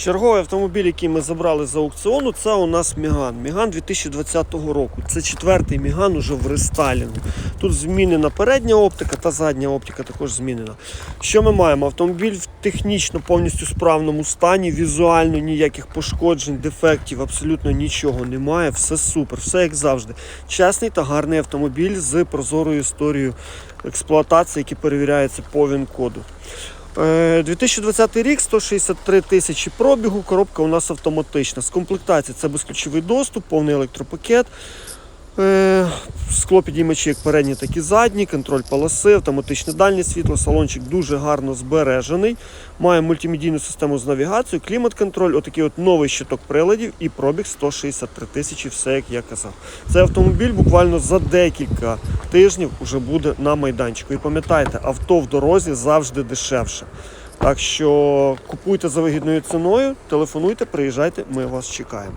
Черговий автомобіль, який ми забрали з аукціону, це у нас Міган. Міган 2020 року. Це четвертий Міган уже в рестайлінгу. Тут змінена передня оптика та задня оптика також змінена. Що ми маємо? Автомобіль в технічно повністю справному стані, візуально ніяких пошкоджень, дефектів, абсолютно нічого немає. Все супер, все як завжди. Чесний та гарний автомобіль з прозорою історією експлуатації, які перевіряються по ВІН-коду. Е, 2020 рік, 163 тисячі пробігу, коробка у нас автоматична. З комплектації це безключовий доступ, повний електропакет. Е, Склопідіймачі як передні, так і задні, контроль полоси, автоматичне дальнє світло, салончик дуже гарно збережений. Має мультимедійну систему з навігацією, клімат-контроль, отакий от новий щиток приладів і пробіг 163 тисячі, все як я казав. Цей автомобіль буквально за декілька тижнів вже буде на майданчику. І пам'ятайте, авто в дорозі завжди дешевше. Так що купуйте за вигідною ціною, телефонуйте, приїжджайте, ми вас чекаємо.